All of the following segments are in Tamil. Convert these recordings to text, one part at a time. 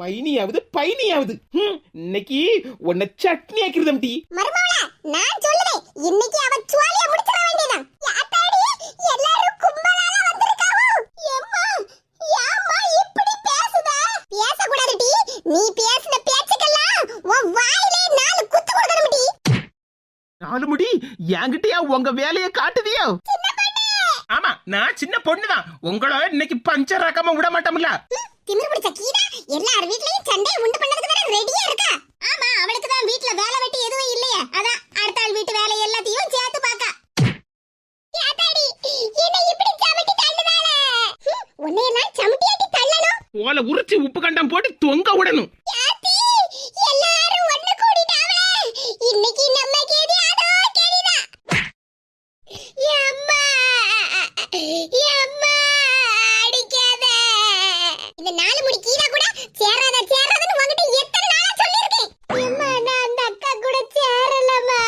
மைனியாவது பைனியாவது. இன்னைக்கு உன்னை சட்னி ஆக்கிருதம் டீ மருமவளா நான் சொல்லுவேன் இன்னைக்கு அவ சுவாலிய முடிச்சிட வேண்டியதான் யாத்தாடி எல்லாரும் கும்பலால வந்திருக்காவோ? எம்மா யாம்மா இப்படி பேசுத? பேசக்கூடாது டி நீ பேசுன பேச்சுக்கெல்லாம் உன் வாயிலே நாலு குத்து கொடுக்கணும் டி. நாலு முடி என்கிட்டயா உங்க வேலையை காட்டுதியோ? ஆமா நான் சின்ன பொண்ணுதான். உங்கள இன்னைக்கு பஞ்சர் ஆக்காம விட மாட்டோம்ல. திமிரு பிடிச்ச கீதா எல்லார் வீட்லயும் சண்டையை உண்டு பண்ணதுக்கு தானே ரெடியா இருக்கா? ஆமா அவளுக்கு தான் வீட்ல வேலை வெட்டி எதுவும் இல்லையே. அதான் அடுத்த ஆள் வீட்டு வேலை எல்லாத்தையும் சேர்த்து பாக்கா இப்படி சமட்டி உன்னையெல்லாம் சமட்டியாட்டி தள்ளணும்? ஓலை உரிச்சு உப்பு கண்டம் போட்டு தொங்க விடணும் யாத்தி எல்லாரும் ஒண்ணு கூடிட்டாவே இன்னைக்கு நம்ம கேதி அதோ கேடிதா அம்மா அம்மா அடிக்காத இந்த நாலு முடி கீழே கூட சேராத சேராதன்னு உன்கிட்ட எத்தனை நாளா சொல்லியிருக்கேன் அம்மா நான் அந்த அக்கா கூட சேரலம்மா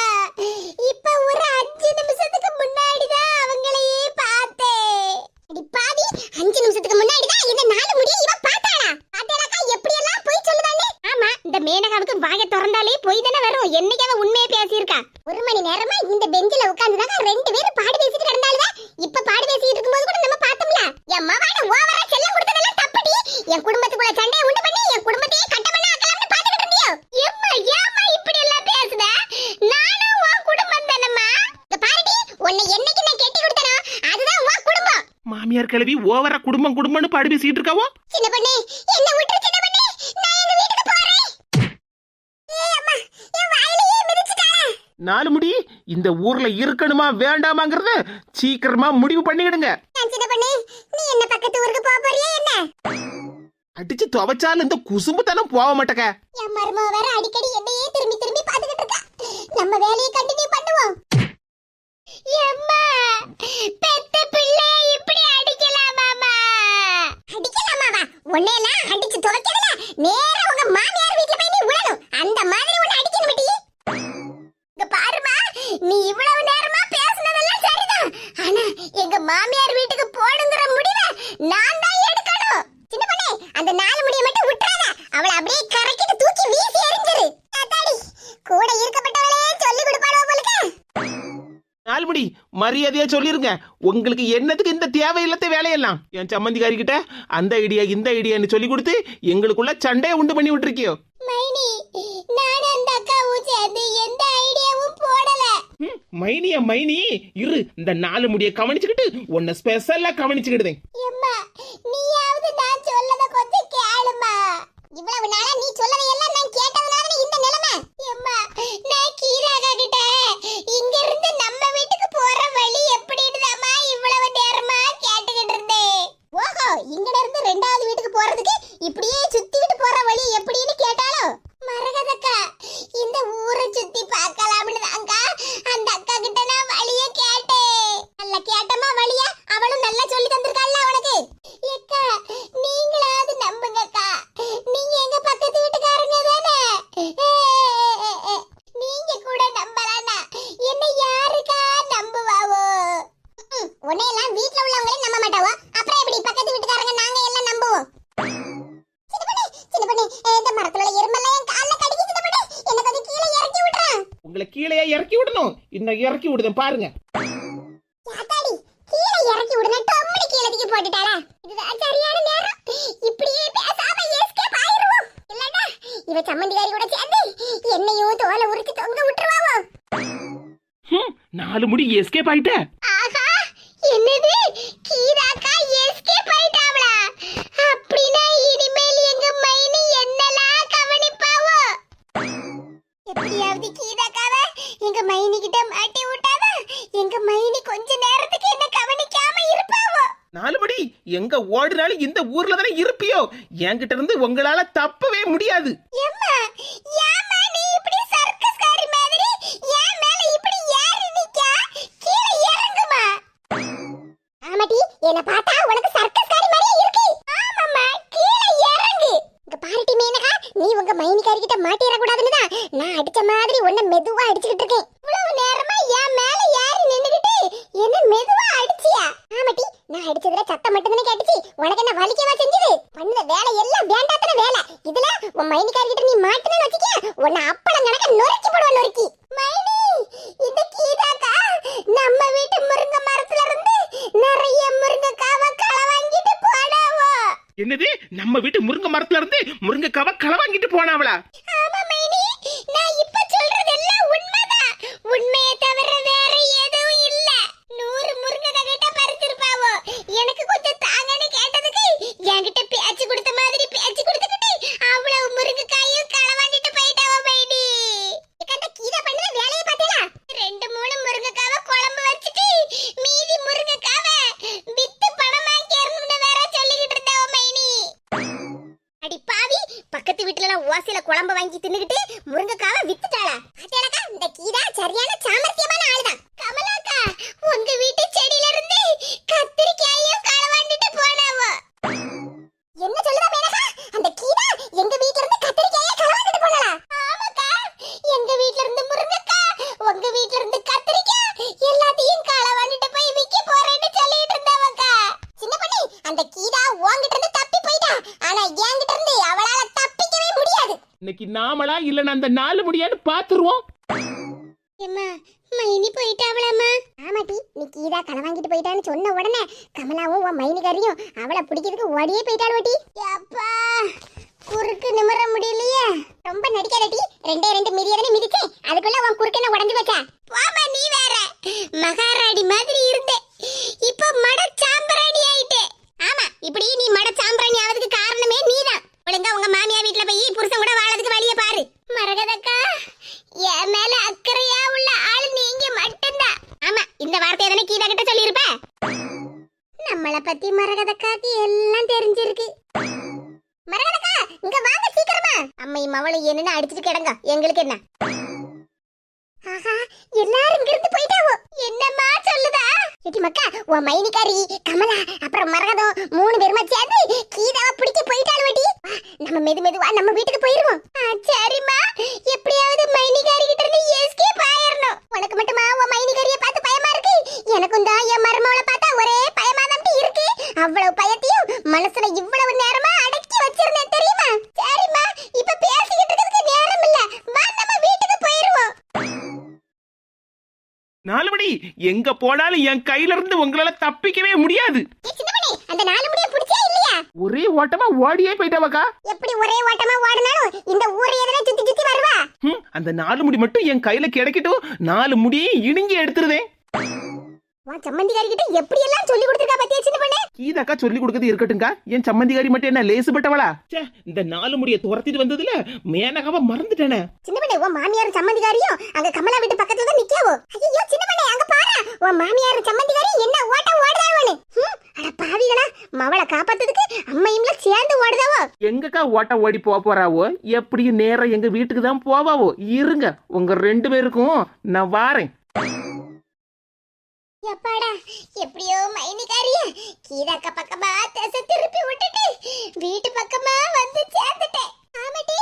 இப்ப ஒரு அஞ்சு நிமிஷத்துக்கு முன்னாடி தான் அவங்களையே பார்த்தேன் அடி பாவி அஞ்சு நிமிஷத்துக்கு முன்னாடி தான் இந்த நாலு முடியை இவ பார்த்தாளா பார்த்தாளாக்கா எப்படி எல்லாம் போய் சொல்லுதானே ஆமா இந்த மேனகாவுக்கு வாய திறந்தாலே போய் தானே வரும் என்னைக்கு அவ உண்மையை பேசியிருக்கா ஒரு மணி நேரமா இந்த பெஞ்சில உட்கார்ந்துதாங்க ரெண்டு பேரும் பாடு பேசிட்டு கிடந்தாளுவ இப்ப பாடு பேசிட்டு இருக்கும்போது கூட நம்ம பார்த்தோம்ல என் மவான ஓவரா செல்லம் கொடுத்ததெல்லாம் தப்புடி என் குடும்பத்துக்குள்ள சண்டையை உண்டு பண்ணி என் குடும்பத்தையே கட்டமண்ண ஆக்கலாம்னு பாத்துக்கிட்டு இருந்தியோ எம்மா ஏம்மா இப்படி எல்லாம் பேசுத நானும் உன் குடும்பம் தானம்மா இந்த பாருடி உன்னை என்னைக்கு நான் கெட்டி கொடுத்தனோ அதுதான் உன் குடும்பம் மாமியார் கிளவி ஓவரா குடும்பம் குடும்பம்னு பாடி பேசிட்டு இருக்காவோ? சின்ன பொண்ணு என்ன விட்டுரு சின்ன பொண்ணு. நான் எங்க வீட்டுக்கு போறேன். ஏய் அம்மா என் வாயிலேயே மிதிச்சிட்டாளே நாலு முடி இந்த ஊர்ல இருக்கணுமா வேண்டாமாங்கறத சீக்கிரமா முடிவு பண்ணிடுங்க நான் சின்ன பொண்ணு நீ என்ன பக்கத்து ஊருக்கு போக போறியா என்ன? அடிச்சு துவைச்சாலும் இந்த குசும்புத்தனம் போக மாட்டக்க என் மருமக வேற அடிக்கடி என்னையே திரும்பி திரும்பி பாத்துக்கிட்டு இருக்கா. நம்ம வேலையை கண்டினியூ பண்ணுவோம். எம்மா பெத்த உன்னையெல்லாம் அடிச்சு துவைக்கிறதுல நேரா உங்க மாமியார் வீட்டுல போய் நீ உழணும். அந்த மாதிரி உன்னை அடிக்கணும் டி. இங்க பாருமா நீ இவ்வளவு நேரமா பேசுனதெல்லாம் சரிதான். ஆனா எங்க மாமியார் வீட்டுக்கு போடுங்கிற முடிவை நான் தான் எடுக்கணும் சின்ன பொண்ணே அந்த நாலு முடியை மட்டும் விட்டுறாத அவளை அப்படியே கரைக்கிட்டு தூக்கி வீசி எறிஞ்சிரு தாத்தாடி கூட இருக்கப்பட்டவளே சொல்லி கொடுப்பாளோ போலுக்க நாலு முடி மரியாதையா சொல்லிருங்க. உங்களுக்கு என்னதுக்கு இந்த தேவையில்லாத வேலையெல்லாம்? என் சம்மந்திக்காரி கிட்ட அந்த ஐடியா இந்த ஐடியான்னு சொல்லி கொடுத்து எங்களுக்குள்ள சண்டையை உண்டு பண்ணி விட்டுருக்கியோ? மைனியா மைனி? இரு இந்த நாலு முடிய கவனிச்சுக்கிட்டு உன்னை ஸ்பெஷலா கவனிச்சுக்கிடுதேன் எம்மா நீயாவது நான் சொல்லத கொஞ்சம் கேளுமா இவ்வளவு நாளா நீ சொல்லதையெல்லாம் நான் கேட்டதுனால இந்த நிலைமை எம்மா நான் கீராகா கிட்ட இங்க இருந்து நம்ம வீட்டுக்கு போற வழி எப்படின்னு இவ்வளவு நேரமா கேட்டுக்கிட்டு இருந்தேன் ஓஹோ இங்க இருந்து ரெண்டாவது வீட்டுக்கு போறதுக்கு இப்படியே சுத்திக்கிட்டு போற வழி எப்படின்னு கேட்டாலோ மரகதக்கா இந்த ஊரை சுத்தி பார்க்கலாம்னு தாங்க அந்த அக்கா கிட்ட நான் வழிய கேட்டேன் நல்ல கேட்டமா வழிய அவளும் நல்லா சொல்லி தந்திருக்காள்ல அவனுக்கு ஏக்கா நீங்களாவது நம்புங்கக்கா நீங்க எங்க பக்கத்து வீட்டுக்காரங்க தானே நீங்க கூட நம்பலானா என்ன யாருக்கா நம்புவாவோ ம்ம். உன்னையெல்லாம் வீட்ல உள்ளவங்களே நம்ப மாட்டாவோ அப்புறம் எப்படி பக்கத்து வீட்டுக்காரங்க நாங்க எல்லாம் நம்புவோம் சின்ன பொண்ணு, சின்ன பொண்ணு, ஏ, இந்த மரத்துல உள்ள எறும்பெல்லாம் என் கால்ல கடிக்குது சின்ன பொண்ணு. என்னை கொஞ்சம் கீழே இறக்கி விட்டுறேன். உங்களை கீழே விடணும் இன்னும் இறக்கி விடுதேன் பாருங்க இறக்கி விடுனா டொம்முனு கீழே தூக்கி போட்டுட்டாளா? இதுதான் சரியான நேரம். இப்படியே பேசாம escape ஆயிருவோம். இல்லைன்னா, இவ சம்மந்திக்காரி கூட சேர்ந்து என்னையும் தோலை உரிச்சு தொங்க விட்டுருவாவோ நாலு முடி எஸ்கேப் ஆயிட்ட எங்க ஓடுனாலும் இந்த ஊர்ல தானே இருப்பியோ? என்கிட்ட இருந்து உங்களால தப்பவே முடியாது. எம்மா ஏம்மா நீ இப்படி சர்க்கஸ்காரி மாதிரி ஏன் மேல இப்படி ஏறி நிக்கா கீழே இறங்குமா ஆமாடி என்ன பார்த்தா உனக்கு சர்க்கஸ்காரி மாதிரியே இருக்கு ஆமாம்மா கீழே இறங்கு இங்க பாருடி மேனகா நீ உங்க மைனிக்காரி கிட்ட மாட்டிர கூடாதுன்னு தான் நான் அடிச்ச மாதிரி உன்னை மெதுவா அடிச்சுக்கிட்டு இருக்கேன் இவ்வளவு நேரமா என் மேல ஏறி நின்னுகிட்டு என்ன மெதுவா அடிச்சியா ஆமாடி நான் அடிச்சதுல சத்தம் மட்டும் தானே கேட்டுச்சு? உனக்கு என்ன வலிக்கவா செஞ்சது? பண்ண வேலை எல்லாம் வேண்டாத்தன வேலை. இதுல உன் மைனிக்காரி கிட்ட நீ மாட்டினு வச்சுக்க உன்னை அப்பளம் கணக்க நொறுக்கி போடுவா நொறுக்கி. மைனி இது கீதாக்கா. நம்ம வீட்டு முருங்கை மரத்துல இருந்து நிறைய முருங்கைக்காவை களை வாங்கிட்டு போனாவோ. என்னது? நம்ம வீட்டு முருங்கை மரத்துல இருந்து முருங்கைக்காவை களை வாங்கிட்டு போனாவளா ஆமா மைனி நான் இப்ப சொல்றதெல்லாம் உண்மைதான் உண்மையை தவிர வேற எதுவும் இல்ல நூறு முருங்கக்காய் கிட்ட பறிச்சிருப்பாவோ எனக்கு கொஞ்சம் தாங்கன்னு கேட்டதுக்கு என்கிட்ட பேச்சு கொடுத்த மாதிரி பேச்சு கொடுத்துக்கிட்டு அவ்வளவு முருங்கைக்காயும் களவாண்டிட்டு போயிட்டாவோ மைனி எக்கட்ட கீதா பண்ண வேலையை பார்த்தீங்களா ரெண்டு மூணு முருங்கைக்காவை குழம்பு வச்சுட்டு மீதி முருங்கைக்காவை வித்து பணமாக்கிறணும்னு வேற சொல்லிக்கிட்டு இருந்தாவோ மைனி அடி பாவி பக்கத்து வீட்டுல எல்லாம் ஓசையில குழம்பு வாங்கி தின்னுகிட்டு முருங்கைக்காவை வித்துட்டாளா? இந்த கீதா சரியான சாமர்த்தியமான ஆளுதான். கமலாக்கா உங்க வீட்டு செடியில இருந்து கத்திரிக்காய் களவாண்டிட்டு போனாவோ என்ன சொல்லுதா மேனகா அந்த கீதா எங்க வீட்ல இருந்து கத்திரிக்காயை களவாண்டிட்டு போனாளா ஆமாக்கா எங்க வீட்ல இருந்து முருங்கைக்காய் உங்க வீட்ல இருந்து கத்திரிக்காய் எல்லாத்தையும் களவாண்டிட்டு போய் விக்க போறேன்னு சொல்லிட்டு இருந்தாவக்கா சின்ன பண்ணி அந்த கீதா உன்கிட்ட இருந்து தப்பி போயிட்டா ஆனா என்கிட்ட இருந்து அவளால தப்பிக்கவே முடியாது இன்னைக்கு நாமளா இல்ல அந்த நாலு முடியான்னு பாத்துருவோம் எம்மா மைனி போயிட்டாவளாமா ஆமாட்டி நீ கீதா களை வாங்கிட்டு போயிட்டான்னு சொன்ன உடனே கமலாவும் உன் மைனிகாரியும் அவளை பிடிக்கிறதுக்கு ஓடியே போயிட்டாளுவட்டி. அப்பா குறுக்கு நிமிர முடியலையே. ரொம்ப நடிக்காதட்டி ரெண்டே ரெண்டு மிதியதானே மிதிச்சேன் அதுக்குள்ள உன் குறுக்கு என்ன உடஞ்சு போச்சா போமா நீ வேற மகாராணி மாதிரி இருந்தே இப்போ மட சாம்பிராணி ஆயிட்டே ஆமா இப்படி நீ மட சாம்பிராணி ஆவதுக்கு காரணமே நீதான் ஒழுங்கா உங்க மாமியா வீட்ல போய் புருஷன் கூட வாழறதுக்கு வழிய பாரு மரகதக்கா என் மேல அக்கறையா உள்ள ஆளு நீங்க மட்டும்தான் ஆமா இந்த வார்த்தையை தானே கீதா கிட்ட சொல்லியிருப்ப நம்மள பத்தி மரகதக்காக்கு எல்லாம் தெரிஞ்சிருக்கு மரகதக்கா இங்க வாங்க அம்மை மவளை மவளும் என்னன்னு அடிச்சிட்டு கிடங்க எங்களுக்கு என்ன? ஆஹா எல்லாரும் இங்க இருந்து போயிட்டாவோ? என்னம்மா சொல்லுதா? எட்டி மக்கா உன் மைனிகாரி கமலா அப்புறம் மரகதம் மூணு பேருமா சேர்ந்து கீதாவை பிடிக்க போயிட்டாள் வட்டி. நம்ம மெது மெதுவா நம்ம வீட்டுக்கு போயிருவோம். ஆ, சரிம்மா. எப்படியாவது மைனிகாரி கிட்ட இருந்து எஸ்கேப் ஆயிரணும். உனக்கு மட்டுமா உன் மைனிகாரிய பார்த்து பயமா இருக்கு? எனக்கும் தான் என் மருமவளை பார்த்தா ஒரே பயமா தான் இருக்கு. அவ்வளவு பயத்தையும் மனசுல இவ்வளவு எங்க போனாலும் என் கையில இருந்து உங்களால தப்பிக்கவே முடியாது. அந்த நாலு முடிய பிடிச்சே இல்லையா? ஒரே ஓட்டமா ஓடியே போயிட்டாவக்கா. எப்படி ஒரே ஓட்டமா ஓடினாலும் இந்த ஊரையே தானே சுத்தி சுத்தி வருவா? அந்த நாலு முடி மட்டும் என் கையில கிடைக்கட்டும் நாலு முடியையும் இணுங்கி எடுத்துருதேன் உன் சம்மந்திகாரி கிட்ட எப்படி எல்லாம் சொல்லி கொடுத்துருக்கா பத்தியா சின்ன பொண்ணு? கீதாக்கா சொல்லி கொடுக்கறது இருக்கட்டும்க்கா. என் சம்மந்திகாரி மட்டும் என்ன லேசுப்பட்டவளா ச்சே, இந்த நாலு முடிய துரத்திட்டு வந்ததுல மேனகாவ மறந்துட்டேனே. சின்ன பொண்ணு உன் மாமியார் சம்மந்திகாரியும் அங்க கமலா வீட்டு பக்கத்துல தான் நிக்காவோ ஐயோ சின்ன பொண்ணு அங்க பாரு. உன் மாமியார் சம்மந்திகாரி என்ன ஓட்டம் ஓடுதாவனு அட பாவிகளா மவளை காப்பாத்துறதுக்கு அம்மையும்ல சேர்ந்து ஓடுதாவோ எங்கக்கா ஓட்ட ஓடி போக போறாவோ? எப்படியும் நேரம் எங்க வீட்டுக்கு தான் போவாவோ? இருங்க உங்க ரெண்டு பேருக்கும் நான் வாரேன். எப்பாடா எப்படியோ மைனிகாரிய கீதாக்க பக்கமா திசை திருப்பி விட்டுட்டு வீட்டு பக்கமா வந்து சேர்ந்துட்டேன். ஆமாட்டி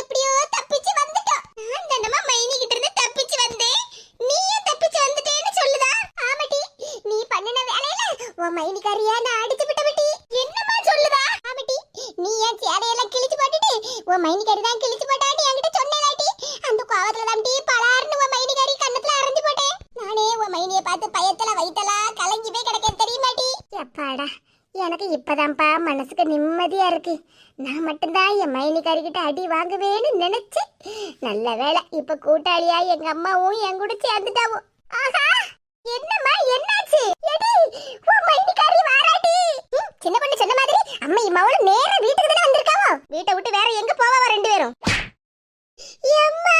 எப்படியோ தப்பிச்சு வந்துட்டோம். நான் தினமா மைனி கிட்ட இருந்து தப்பிச்சு வந்தேன். நீயே தப்பிச்சு வந்துட்டேன்னு சொல்லுதா? ஆமாட்டி நீ பண்ணின வேலையில உன் மைனிகாரிய நான் அடிச்சு விட்டபட்டி என்னமா சொல்லுதா? ஆமாட்டி நீ என் சேலையெல்லாம் கிழிச்சு போட்டுட்டு உன் மைனிகாரி தான் கிழிச்சு போட்டான்னு என்கிட்ட சொன்னேலாட்டி அந்த கோவத்துல தான் டீ பலார்னு உன் மைனிகாரி கண்ணத்துல அரைஞ்சு போட்டேன் நானே உன் மைனிய பார்த்து பயத்துல வயித்தலா கலங்கி போய் கிடக்கேன் தெரியுமாட்டி எப்பாடா எனக்கு இப்பதான்ப்பா மனசுக்கு நிம்மதியா இருக்கு. நான் மட்டும்தான் என் மைனிக்காரிக்கிட்ட அடி வாங்குவேன்னு நினைச்சேன் நல்ல வேளை இப்ப கூட்டாளியா எங்க அம்மாவும் என் கூட சேர்ந்துட்டாவும் ஆஹா! என்னம்மா என்னாச்சு? எடி உன் மைனிக்காரி வாராட்டி! சின்ன பொண்ணு சொன்ன மாதிரி அம்மா இம்மாவோட நேரா வீட்டுக்கு தானே வந்திருக்காவோ? வீட்டை விட்டு வேற எங்க போவாவோ ரெண்டு பேரும்? எம்மா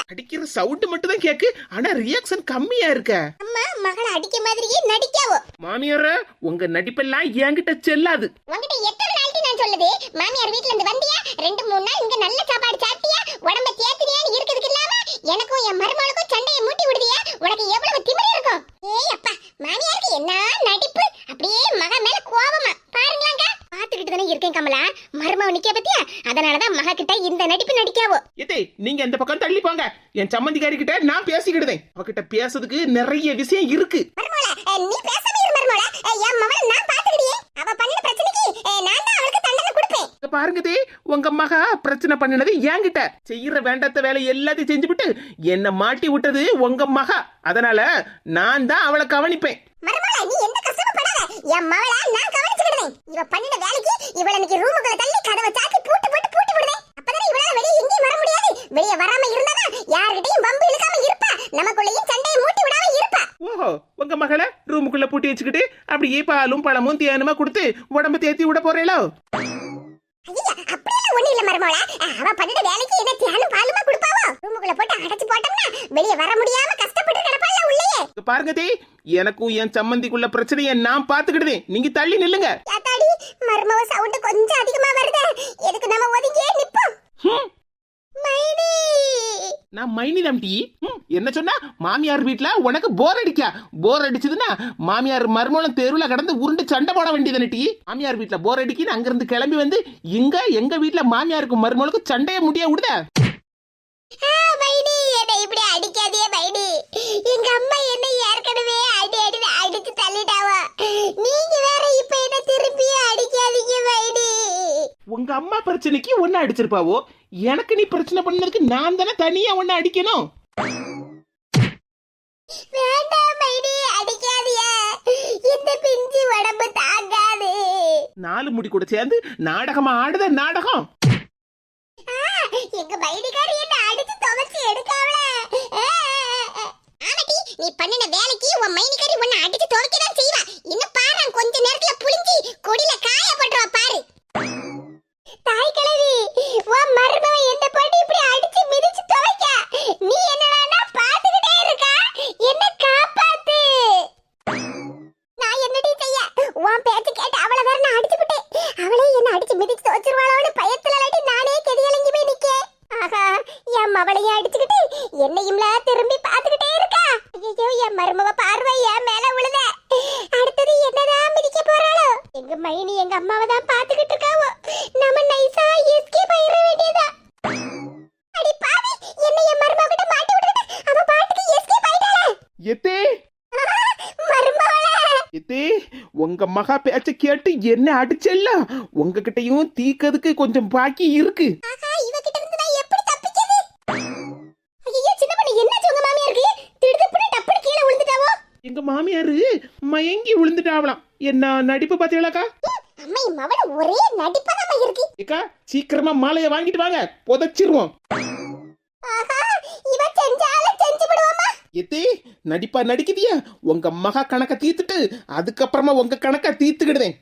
அடிக்கிற சவுண்ட் மட்டும் தான் கேக்கு ஆனா ரியாக்ஷன் கம்மியா இருக்க. அம்மா மகளை அடிக்க மாதிரியே நடிக்காவோ? மாமியார உங்க நடிப்பெல்லாம் என்கிட்ட செல்லாது. உன்கிட்ட எத்தனை நாளைக்கு நான் சொல்லுது? மாமியார் வீட்ல இருந்து வந்தியா? ரெண்டு மூணு நாள் இங்க நல்ல சாப்பாடு சாப்பிட்டியா? உடம்ப தேத்தினியான்னு இருக்கிறதுக்கு இல்லாம எனக்கும் என் மருமகளுக்கும் சண்டையை மூட்டி விடுதியா? உனக்கு எவ்வளவு திமிரு இருக்கும்? ஏய் அப்பா மாமியாருக்கு என்ன நடிப்பு? அப்படியே மக மேல கோவமா. பாருங்களாங்க. பாத்துக்கிட்டு தானே இருக்கேன் கமலா? மருமவ நிக்க பத்தியா? அதனாலதான் மக கிட்ட இந்த நடிப்பு நடிக்காவோ. ஏதே நீங்க இந்த பக்கம் தள்ளி போங்க. என் சம்மந்திக்காரி கிட்ட நான் பேசிக்கிடுதேன். அவகிட்ட பேசுறதுக்கு நிறைய விஷயம் இருக்கு. நீ பேசாம இரு மருமோள. என் மவள நான் பாத்துக்கிடியே அவ பண்ணின பிரச்சனைக்கு நான் தான் அவளுக்கு தண்டனை கொடுப்பேன். இங்க பாருங்க தே உங்க மகா பிரச்சனை பண்ணினது என்கிட்ட. செய்யற வேண்டாத வேலை எல்லாத்தையும் செஞ்சுவிட்டு என்ன மாட்டி விட்டது உங்க மகா. அதனால நான் தான் அவளை கவனிப்பேன். மருமகளா நீ எந்த கஷ்டமும் படாத. என் மவளை நான் கவனிச்சுக்கிடுவேன் இவ பண்ணின வேலைக்கு இவள இன்னைக்கு ரூமுக்குள்ள தள்ளி கதவை சாத்தி பூட்டு போட்டு பூட்டி விடுவேன் அப்பதானே இவளால வெளிய எங்கேயும் வர முடியாது. வெளிய வராம இருந்தாதான் யார்கிட்டயும் வம்பு இழுக்காம இருப்பா. நமக்குள்ளேயும் சண்டையை மூட்டி விடாம இருப்பா. ஓஹோ உங்க மகளை ரூமுக்குள்ள பூட்டி வச்சுக்கிட்டு அப்படியே பாலும் பழமும் தேனுமா கொடுத்து உடம்ப தேத்தி விட போறேளோ? ஐயா அப்படியெல்லாம் ஒண்ணு இல்ல மருமகளா. அவ பண்ணின வேலைக்கு என்ன தியானம் பாலுமா கொடுப்பாவோ? ரூமுக்குள்ள போட்டு அடைச்சு போட்டோம்னா வெளிய வர முடியாம கஷ்டப்பட்டு கிடப்பால இங்க பாருங்க தே எனக்கும் என் சம்மந்திக்குள்ள பிரச்சனையை நான் பாத்துக்கிடுதேன் நீங்க தள்ளி நில்லுங்க. மருமவ சவுண்ட் கொஞ்சம் அதிகமா வருதே. எதுக்கு நம்ம ஒதுங்கியே நிப்போம்? மைனி! நான் மைனிதம் டி. ஹம், என்ன சொன்னா? மாமியார் வீட்ல உனக்கு போர் அடிக்கா? போர் அடிச்சதுன்னா மாமியார் மருமலம் தெருவுல கடந்து உருண்டு சண்டை போட வேண்டியதுன்னு டி. மாமியார் வீட்ல போர் அடிக்கின்னு அங்கிருந்து கிளம்பி வந்து இங்க எங்க வீட்ல மாமியாருக்கும் மருமலுக்கும் சண்டைய முடிய விடுத? மைனி! இப்படி அடிக்காதே மைனி எங்க அம்மா என்ன ஏற்கனவே அடி அடி அடிச்சு தள்ளிட்டாவா நீங்க வேற இப்ப என்ன திருப்பி அடிக்காதீங்க மைனி உங்க அம்மா பிரச்சனைக்கு ஒன்னு அடிச்சிருப்பாவோ? எனக்கு நீ பிரச்சனை பண்ணதுக்கு நான் தானே தனியா ஒன்னு அடிக்கணும்? நாலு முடி கூட சேர்ந்து நாடகமா ஆடுத நாடகம். எங்க மைனிக்காரி என்ன அடிச்சு துவைச்சு எடுக்காவல ஆமாட்டி நீ பண்ணின வேலைக்கு உன் மைனிக்காரி உன்னை அடிச்சு துவைக்க தான் செய்வா. இன்னும் பாரு கொஞ்ச நேரத்துல புளிஞ்சி கொடியில காய போட்டுருவா பாரு தாய் கிழவி உன் மருமவ என்ன போட்டு இப்படி அடிச்சு மிதிச்சு துவைக்க நீ என்னடா பாத்துக்கிட்டே இருக்கா என்ன காப்பாத்து நான் என்னடி செய்ய உன் பேச்சு கேட்டு அவளை வேற நான் அடிச்சு விட்டேன். அவளே என்ன அடிச்சு மிதிச்சு வச்சிருவாளோன்னு பயத்துல இல்லாட்டி நானே கெதியலங்கி போய் நிக்க ஆஹா என் மவளையும் அடிச்சுக்கிட்டு என்னையும்ல திரும்பி பாத்துக்கிட்டே இருக்கா? ஐயோ என் மருமவ பார்வை என் மேல விழுத அடுத்தது என்னதான் மிதிக்க போறாளோ? எங்க மைனி எங்க அம்மாவை தான் பாத்துக்கிட்டு இருக்காவோ? நம்ம நைஸா எஸ்கேப் ஆயிர வேண்டியதா? அடி பாவி என்ன என் மருமவ கிட்ட மாட்டி விட்டுட்டு அவ பாட்டுக்கு எஸ்கேப் ஆயிட்டாளே. எத்தே மருமவளே எத்தே உங்க மகா பேச்ச கேட்டு என்ன அடிச்சல்ல? உங்ககிட்டயும் தீக்கிறதுக்கு கொஞ்சம் பாக்கி இருக்கு. எங்க மாமியாரு மயங்கி விழுந்துட்டாவலாம் என்ன நடிப்பு பாத்தீங்களாக்கா? அம்மா மவள ஒரே நடிப்பாதாம இருக்கு. ஏக்கா சீக்கிரமா மாலையை வாங்கிட்டு வாங்க. புதைச்சிருவோம் ஆஹா இவ செஞ்சாலும் செஞ்சு விடுவோமா எத்தே நடிப்பா நடிக்குதியா? உங்க மகா கணக்க தீர்த்துட்டு அதுக்கப்புறமா உங்க கணக்க தீர்த்துக்கிடுதேன்